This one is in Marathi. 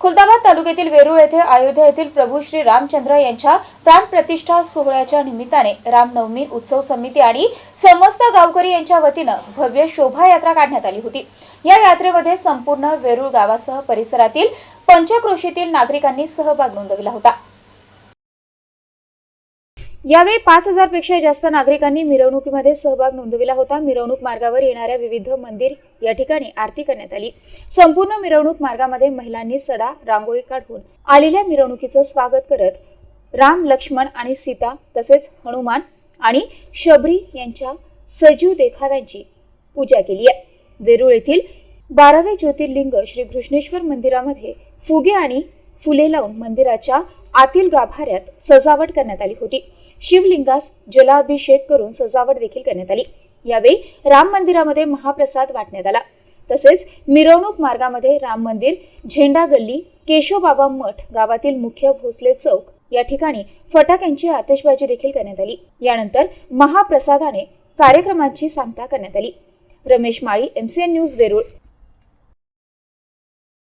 खुलदाबाद तालुक्यातील वेरूळ येथे अयोध्या येथील प्रभू श्री रामचंद्र यांच्या प्राणप्रतिष्ठा सोहळ्याच्या निमित्ताने रामनवमी उत्सव समिती आणि समस्त गावकरी यांच्या वतीनं भव्य शोभायात्रा काढण्यात आली होती. या यात्रेमध्ये संपूर्ण वेरूळ गावासह परिसरातील पंचक्रोशीतील नागरिकांनी सहभाग नोंदविला होता. यावेळी पाच हजारपेक्षा जास्त नागरिकांनी मिरवणुकीमध्ये सहभाग नोंदविला होता. मिरवणूक मार्गावर येणाऱ्या विविध मंदिर या ठिकाणी आरती करण्यात आली. संपूर्ण मिरवणूक मार्गामध्ये महिलांनी सडा रांगोळी काढून आलेल्या मिरवणुकीचं स्वागत करत राम लक्ष्मण आणि सीता तसेच हनुमान आणि शबरी यांच्या सजीव देखाव्यांची पूजा केली आहे. वेरूळ येथील बारावे ज्योतिर्लिंग श्री कृष्णेश्वर मंदिरामध्ये फुगे आणि फुले लावून मंदिराच्या आतील गाभाऱ्यात सजावट करण्यात आली होती. शिवलिंगास जलाभिषेक करून सजावट देखील करण्यात आली. यावेळी राम मंदिरामध्ये महाप्रसाद वाटण्यात आला. तसेच मिरवणूक मार्गामध्ये राम मंदिर झेंडा गल्ली केशवबाबा मठ गावातील मुख्य भोसले चौक या ठिकाणी फटाक्यांची आतिषबाजी देखील करण्यात आली. यानंतर महाप्रसादाने कार्यक्रमाची सांगता करण्यात आली. Ramesh Mali MCN news Verul.